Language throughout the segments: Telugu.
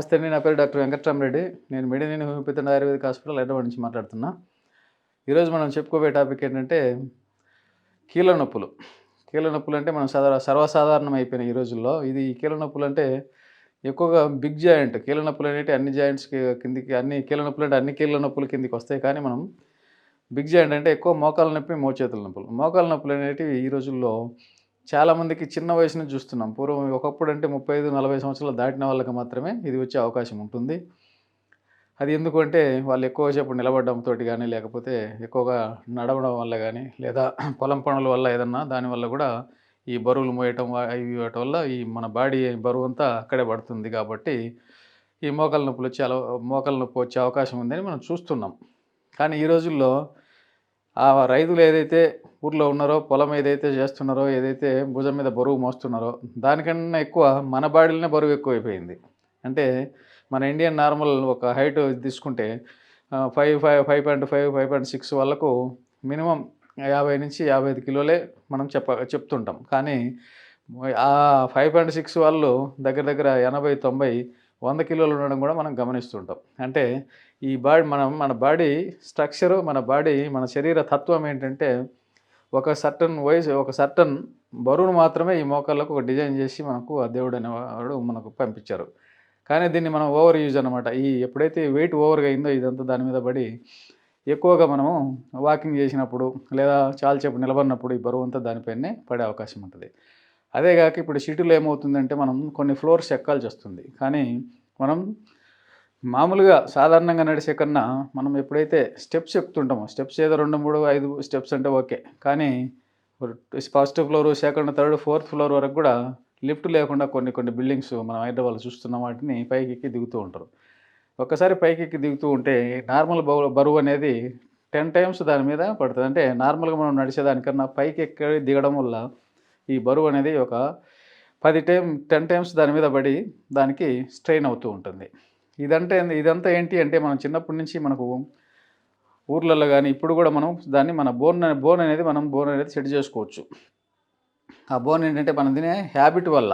నమస్తే అండి నా పేరు డాక్టర్ వెంకట్రామరెడ్డి. నేను Medineni homeopathy ayurvedic hospital Hyderabad నుంచి మాట్లాడుతున్నా. ఈరోజు మనం చెప్పుకోబోయే టాపిక్ ఏంటంటే కీళ్ళ నొప్పులు. కీళ్ళ నొప్పులు అంటే మనం సర్వ సర్వసాధారణం అయిపోయినాయి ఈ రోజుల్లో. ఇది కీళ్ళ నొప్పులు అంటే ఎక్కువగా బిగ్ జాయింట్ కీళ్ళ నొప్పులు అనేవి అన్ని జాయింట్స్కి కిందికి అన్ని కీళ్ళ నొప్పులు అంటే అన్ని కీళ్ళ నొప్పులు కిందికి వస్తాయి. కానీ మనం బిగ్ జాయింట్ అంటే ఎక్కువ మోకాల నొప్పి మోచేతుల నొప్పులు. మోకాల నొప్పులు అనేటివి ఈ రోజుల్లో చాలామందికి చిన్న వయసును చూస్తున్నాం. పూర్వం ఒకప్పుడు అంటే ముప్పై ఐదు నలభై సంవత్సరాలు దాటిన వాళ్ళకి మాత్రమే ఇది వచ్చే అవకాశం ఉంటుంది. అది ఎందుకంటే వాళ్ళు ఎక్కువసేపు నిలబడడంతో కానీ లేకపోతే ఎక్కువగా నడవడం వల్ల కానీ లేదా పొలం పనుల వల్ల ఏదన్నా దానివల్ల కూడా ఈ బరువులు మోయటం ఇవి వల్ల ఈ మన బాడీ బరువు అంతా అక్కడే పడుతుంది కాబట్టి ఈ మోకాల నొప్పులు వచ్చే అల మోకాల నొప్పి వచ్చే అవకాశం ఉందని మనం చూస్తున్నాం. కానీ ఈ రోజుల్లో ఆ రైతులు ఏదైతే ఊర్లో ఉన్నారో పొలం ఏదైతే చేస్తున్నారో ఏదైతే భుజం మీద బరువు మోస్తున్నారో దానికన్నా ఎక్కువ మన బాడీలోనే బరువు ఎక్కువైపోయింది. అంటే మన ఇండియన్ నార్మల్ ఒక హైట్ తీసుకుంటే five five five point five five point six వాళ్ళకు మినిమం యాభై నుంచి యాభై ఐదు కిలోలే మనం చెప్ప చెప్తుంటాం. కానీ ఆ ఫైవ్ పాయింట్ సిక్స్ వాళ్ళు దగ్గర దగ్గర ఎనభై తొంభై వంద కిలోలు ఉండడం కూడా మనం గమనిస్తుంటాం. అంటే ఈ బాడీ మనం మన బాడీ స్ట్రక్చరు మన బాడీ మన శరీర తత్వం ఏంటంటే ఒక సర్టన్ వయసు ఒక సర్టన్ బరువును మాత్రమే ఈ మోకాళ్ళకు ఒక డిజైన్ చేసి మనకు ఆ దేవుడు అనేవాడు మనకు పంపించారు. కానీ దీన్ని మనం ఓవర్ యూజ్ అనమాట ఈ ఎప్పుడైతే వెయిట్ ఓవర్గా అయిందో ఇదంతా దాని మీద పడి ఎక్కువగా మనము వాకింగ్ చేసినప్పుడు లేదా చాలాసేపు నిలబడినప్పుడు ఈ బరువు అంతా దానిపైనే పడే అవకాశం ఉంటుంది. అదే కాక ఇప్పుడు సిటీలో ఏమవుతుందంటే మనం కొన్ని ఫ్లోర్స్ ఎక్కాల్సి వస్తుంది. కానీ మనం మామూలుగా సాధారణంగా నడిచే కన్నా మనం ఎప్పుడైతే స్టెప్స్ ఎక్కుతుంటామో స్టెప్స్ ఏదో రెండు మూడు ఐదు స్టెప్స్ అంటే ఓకే. కానీ first floor second third fourth floor వరకు కూడా లిఫ్ట్ లేకుండా కొన్ని కొన్ని బిల్డింగ్స్ మనం హైదరాబాద్ చూస్తున్న వాటిని పైకి ఎక్కి దిగుతూ ఉంటారు. ఒక్కసారి పైకి ఎక్కి దిగుతూ ఉంటే నార్మల్ బరువు అనేది టెన్ టైమ్స్ దాని మీద పడుతుంది. అంటే నార్మల్గా మనం నడిచేదానికన్నా పైకి ఎక్కి దిగడం వల్ల ఈ బరువు అనేది ఒక పది టైం టెన్ టైమ్స్ దాని మీద పడి దానికి స్ట్రెయిన్ అవుతూ ఉంటుంది. ఇదంటే ఇదంతా ఏంటి అంటే మనం చిన్నప్పటి నుంచి మనకు ఊర్లలో కానీ ఇప్పుడు కూడా మనం దాన్ని మన బోన్ బోన్ అనేది మనం బోన్ అనేది సెట్ చేసుకోవచ్చు. ఆ బోన్ ఏంటంటే మనం తినే హ్యాబిట్ వల్ల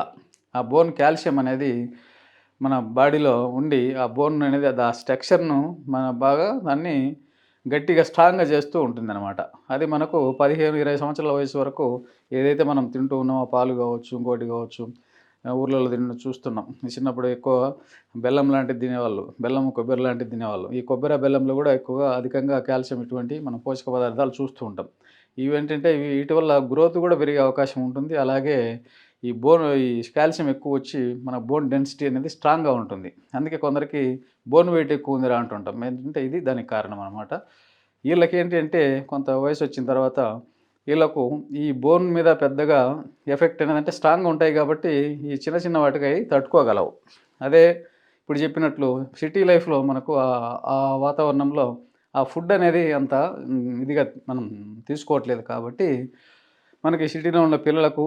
ఆ బోన్ కాల్షియం అనేది మన బాడీలో ఉండి ఆ బోన్ అనేది ఆ స్ట్రక్చర్ను మన బాగా దాన్ని గట్టిగా స్ట్రాంగ్గా చేస్తూ ఉంటుందన్నమాట. అది మనకు పదిహేను ఇరవై సంవత్సరాల వయసు వరకు ఏదైతే మనం తింటూ ఉన్నామో పాలు కావచ్చు ఇంకోటి కావచ్చు ఊర్లలో తిన్న చూస్తున్నాం. చిన్నప్పుడు ఎక్కువ బెల్లం లాంటిది తినేవాళ్ళు బెల్లం కొబ్బరి లాంటిది తినేవాళ్ళు. ఈ కొబ్బరి బెల్లంలో కూడా ఎక్కువగా అధికంగా కాల్షియం ఇటువంటి మన పోషక పదార్థాలు చూస్తూ ఉంటాం. ఇవి ఏంటంటే ఇవి వీటి వల్ల గ్రోత్ కూడా పెరిగే అవకాశం ఉంటుంది. అలాగే ఈ బోన్ ఈ కాల్షియం ఎక్కువ వచ్చి మన బోన్ డెన్సిటీ అనేది స్ట్రాంగ్గా ఉంటుంది. అందుకే కొందరికి బోన్ వెయిట్ ఎక్కువ ఉందిరా అంటుంటాం. ఏంటంటే ఇది దానికి కారణం అనమాట వీళ్ళకి ఏంటి అంటే కొంత వయసు వచ్చిన తర్వాత వీళ్ళకు ఈ బోన్ మీద పెద్దగా ఎఫెక్ట్ అనేది అంటే స్ట్రాంగ్గా ఉంటాయి కాబట్టి ఈ చిన్న చిన్న వాటికి అవి తట్టుకోగలవు. అదే ఇప్పుడు చెప్పినట్లు సిటీ లైఫ్లో మనకు ఆ- వాతావరణంలో ఆ ఫుడ్ అనేది అంత ఇదిగా మనం తీసుకోవట్లేదు కాబట్టి మనకి సిటీలో ఉన్న పిల్లలకు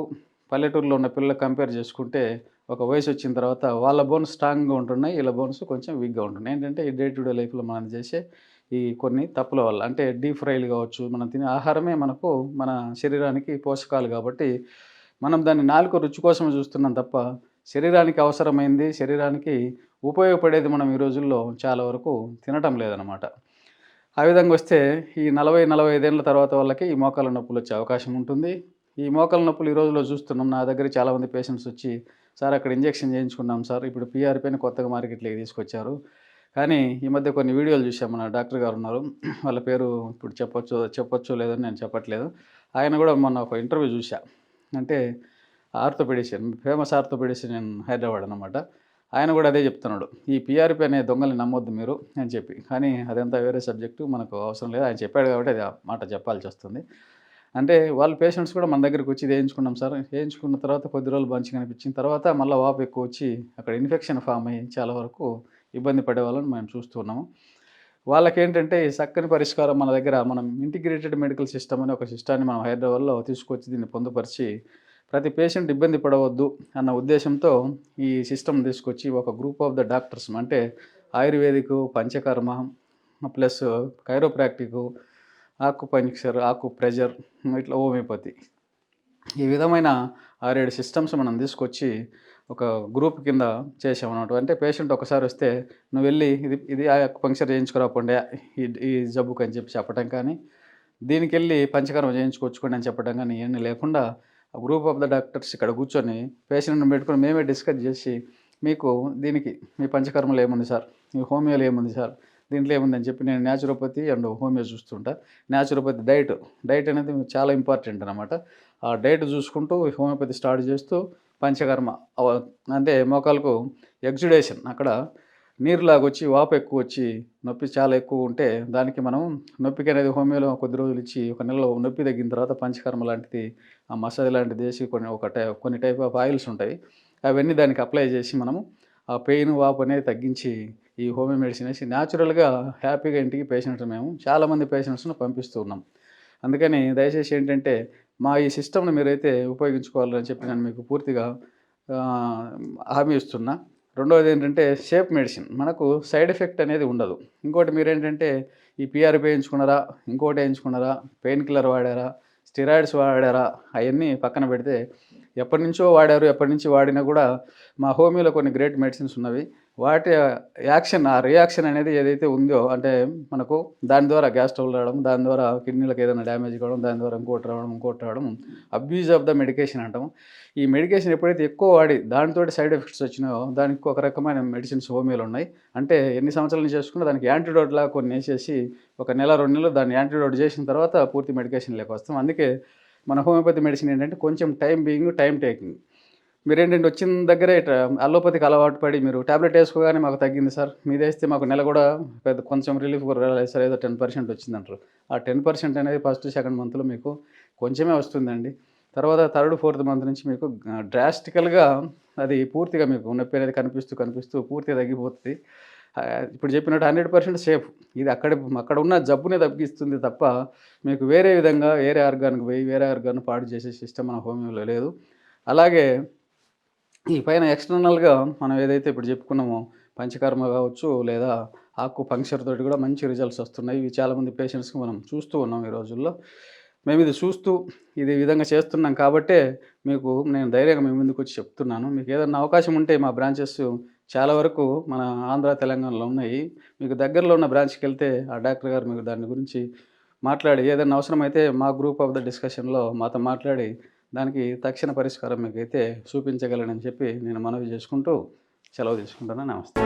పల్లెటూరులో ఉన్న పిల్లలకు కంపేర్ చేసుకుంటే ఒక వయసు వచ్చిన తర్వాత వాళ్ళ బోన్స్ స్ట్రాంగ్గా ఉంటున్నాయి వీళ్ళ బోన్స్ కొంచెం వీక్గా ఉంటున్నాయి. ఏంటంటే ఈ డే టు డే లైఫ్లో మనం చేసే ఈ కొన్ని తప్పుల వల్ల. అంటే డీప్ ఫ్రైలు కావచ్చు మనం తినే ఆహారమే మనకు మన శరీరానికి పోషకాలు కాబట్టి మనం దాన్ని నాలుక రుచి కోసమే చూస్తున్నాం తప్ప శరీరానికి అవసరమైంది శరీరానికి ఉపయోగపడేది మనం ఈ రోజుల్లో చాలా వరకు తినటం లేదనమాట ఆ విధంగా వస్తే ఈ నలభై నలభై ఐదేళ్ళ తర్వాత వాళ్ళకి ఈ మోకాల నొప్పులు వచ్చే అవకాశం ఉంటుంది. ఈ మోకాల నొప్పులు ఈ రోజుల్లో చూస్తున్నాం. నా దగ్గర చాలామంది పేషెంట్స్ వచ్చి సార్ అక్కడ ఇంజెక్షన్ చేయించుకున్నాం సార్. ఇప్పుడు పీఆర్పీని కొత్తగా మార్కెట్లోకి తీసుకొచ్చారు. కానీ ఈ మధ్య కొన్ని వీడియోలు చూసాం మన డాక్టర్ గారు ఉన్నారు. వాళ్ళ పేరు ఇప్పుడు చెప్పొచ్చు చెప్పొచ్చు లేదని నేను చెప్పట్లేదు. ఆయన కూడా మొన్న ఒక ఇంటర్వ్యూ చూసా అంటే ఆర్థోపెడిషియన్ ఫేమస్ ఆర్థోపెడిషియన్ హైదరాబాద్ అనమాట ఆయన కూడా అదే చెప్తున్నాడు. ఈ పిఆర్పి అనే దొంగల్ని నమ్మొద్దు మీరు అని చెప్పి. కానీ అదంతా వేరే సబ్జెక్టు మనకు అవసరం లేదు. ఆయన చెప్పాడు కాబట్టి అది ఆ మాట చెప్పాల్సి వస్తుంది. అంటే వాళ్ళ పేషెంట్స్ కూడా మన దగ్గరికి వచ్చి వేయించుకున్నాం సార్. వేయించుకున్న తర్వాత కొద్ది రోజులు మంచిగా అనిపించిన తర్వాత మళ్ళీ వాపు ఎక్కువ వచ్చి అక్కడ ఇన్ఫెక్షన్ ఫామ్ అయ్యి చాలా వరకు ఇబ్బంది పడే వాళ్ళని మేము చూస్తున్నాము వాళ్ళకి ఏంటంటే ఈ చక్కని పరిష్కారం మన దగ్గర మనం ఇంటిగ్రేటెడ్ మెడికల్ సిస్టమ్ అనే ఒక సిస్టాన్ని మనం హైదరాబాద్లో తీసుకొచ్చి దీన్ని పొందుపరిచి ప్రతి పేషెంట్ ఇబ్బంది పడవద్దు అన్న ఉద్దేశంతో ఈ సిస్టమ్ తీసుకొచ్చి ఒక గ్రూప్ ఆఫ్ ద డాక్టర్స్ అంటే ayurvedic panchakarma plus chiropractic acupuncture acupressure ఇట్లా హోమియోపతి ఈ విధమైన ఆరేడు సిస్టమ్స్ మనం తీసుకొచ్చి ఒక గ్రూప్ కింద చేసామన్నమాట అంటే పేషెంట్ ఒకసారి వస్తే నువ్వు వెళ్ళి ఇది ఇది ఆ పంక్చర్ చేయించుకురాపోండి ఈ ఈ జబ్బుకు అని చెప్పి చెప్పడం కానీ దీనికి వెళ్ళి పంచకర్మ చేయించుకొచ్చుకోండి అని చెప్పడం కానీ ఇవన్నీ లేకుండా గ్రూప్ ఆఫ్ ద డాక్టర్స్ ఇక్కడ కూర్చొని పేషెంట్ని పెట్టుకొని మేమే డిస్కస్ చేసి మీకు దీనికి మీ పంచకర్మలు ఏముంది సార్? మీ హోమియోలో ఏముంది సార్? దీంట్లో ఏముందని చెప్పి నేను న్యాచురోపతి అండ్ హోమియో చూస్తుంటా. న్యాచురోపతి డైట్ డైట్ అనేది చాలా ఇంపార్టెంట్ అనమాట ఆ డైట్ చూసుకుంటూ హోమియోపతి స్టార్ట్ చేస్తూ పంచకర్మ. అంటే మోకాలకు ఎగ్జుడేషన్. అక్కడ నీరులాగా వచ్చి వాపు ఎక్కువ వచ్చి నొప్పి చాలా ఎక్కువ ఉంటే దానికి మనం నొప్పికి అనేది హోమియోలో కొద్ది రోజులు ఇచ్చి ఒక నెలలో నొప్పి తగ్గిన తర్వాత పంచకర్మ లాంటిది ఆ మసాజ్ లాంటిది వేసి కొన్ని ఒక టై కొన్ని టైప్ ఆఫ్ ఆయిల్స్ ఉంటాయి. అవన్నీ దానికి అప్లై చేసి మనము ఆ పెయిన్ వాపు అనేది తగ్గించి ఈ హోమియో మెడిసిన్ వేసి న్యాచురల్గా హ్యాపీగా ఇంటికి పేషెంట్స్ మేము చాలామంది పేషెంట్స్ను పంపిస్తూ ఉన్నాం. అందుకని దయచేసి ఏంటంటే మా ఈ సిస్టమ్ని మీరైతే ఉపయోగించుకోవాలని చెప్పి నేను మీకు పూర్తిగా హామీ ఇస్తున్నా. రెండవది ఏంటంటే షేప్ మెడిసిన్. మనకు సైడ్ ఎఫెక్ట్ అనేది ఉండదు. ఇంకోటి మీరేంటంటే ఈ పీఆర్పీ వేయించుకున్నారా ఇంకోటి వేయించుకున్నారా పెయిన్ కిల్లర్ వాడారా స్టిరాయిడ్స్ వాడారా అవన్నీ పక్కన పెడితే ఎప్పటి నుంచో వాడారు ఎప్పటి నుంచి వాడినా కూడా మా హోమియోలో కొన్ని గ్రేట్ మెడిసిన్స్ ఉన్నవి. వాటి యాక్షన్ ఆ రియాక్షన్ అనేది ఏదైతే ఉందో అంటే మనకు దాని ద్వారా గ్యాస్ ట్రబుల్ రావడం దాని ద్వారా కిడ్నీలకు ఏదైనా డ్యామేజ్ కావడం దాని ద్వారా ఇంకోటి రావడం ఇంకోటి రావడం అబ్యూజ్ ఆఫ్ ద మెడికేషన్ అంటాం ఈ మెడికేషన్ ఎప్పుడైతే ఎక్కువ వాడి దానితో సైడ్ ఎఫెక్ట్స్ వచ్చినాయో దానికి ఒక రకమైన మెడిసిన్స్ హోమీలు ఉన్నాయి. అంటే ఎన్ని సంవత్సరాల నుంచి చేసుకున్నా దానికి యాంటీడోట్ లాగా కొన్ని వేసేసి ఒక నెల రెండు నెలలు దాన్ని యాంటీడోట్ చేసిన తర్వాత పూర్తి మెడికేషన్ లేక వస్తాం. అందుకే మన హోమియోపతి మెడిసిన్ ఏంటంటే కొంచెం టైం బీయింగ్ టైం టేకింగ్. మీరు వచ్చిన దగ్గరే ఇట్లా అల్లోపతికి అలవాటు పడి మీరు టాబ్లెట్ వేసుకోగానే మాకు తగ్గింది సార్. మీద వేస్తే మాకు నెల కూడా పెద్ద కొంచెం రిలీఫ్ రాలేదు సార్. ఏదో టెన్ పర్సెంట్ వచ్చిందంటారు. ఆ టెన్ పర్సెంట్ అనేది ఫస్ట్ సెకండ్ మంత్లో మీకు కొంచెమే వస్తుందండి. తర్వాత థర్డ్ ఫోర్త్ మంత్ నుంచి మీకు డ్రాస్టికల్గా అది పూర్తిగా మీకు నొప్పి అనేది కనిపిస్తూ కనిపిస్తూ పూర్తిగా తగ్గిపోతుంది. ఇప్పుడు చెప్పినట్టు హండ్రెడ్ పర్సెంట్ సేఫ్. ఇది అక్కడ అక్కడ ఉన్న జబ్బునే తగ్గిస్తుంది తప్ప మీకు వేరే విధంగా వేరే ఆర్గాన్కి పోయి వేరే ఆర్గాన్ పాడు చేసే సిస్టమ్ మన హోమియోలో లేదు. అలాగే ఈ పైన ఎక్స్టర్నల్గా మనం ఏదైతే ఇప్పుడు చెప్పుకున్నామో పంచకర్మ కావచ్చు లేదా ఆకు పంక్చర్ తోటి కూడా మంచి రిజల్ట్స్ వస్తున్నాయి. ఇవి చాలామంది పేషెంట్స్కి మనం చూస్తూ ఉన్నాం ఈ రోజుల్లో. మేము ఇది చూస్తూ ఇది విధంగా చేస్తున్నాం కాబట్టే మీకు నేను ధైర్యంగా మీ ముందుకు వచ్చి చెప్తున్నాను. మీకు ఏదైనా అవకాశం ఉంటే మా బ్రాంచెస్ చాలా వరకు మన ఆంధ్ర తెలంగాణలో ఉన్నాయి. మీకు దగ్గరలో ఉన్న బ్రాంచ్కి వెళ్తే ఆ డాక్టర్ గారు మీకు దాని గురించి మాట్లాడి ఏదైనా అవసరమైతే మా గ్రూప్ ఆఫ్ ద డిస్కషన్లో మాతో మాట్లాడి దానికి తక్షణ పరిష్కారం మీకైతే చూపించగలనని చెప్పి నేను మనవి చేసుకుంటూ సెలవు తీసుకుంటాను నమస్తే.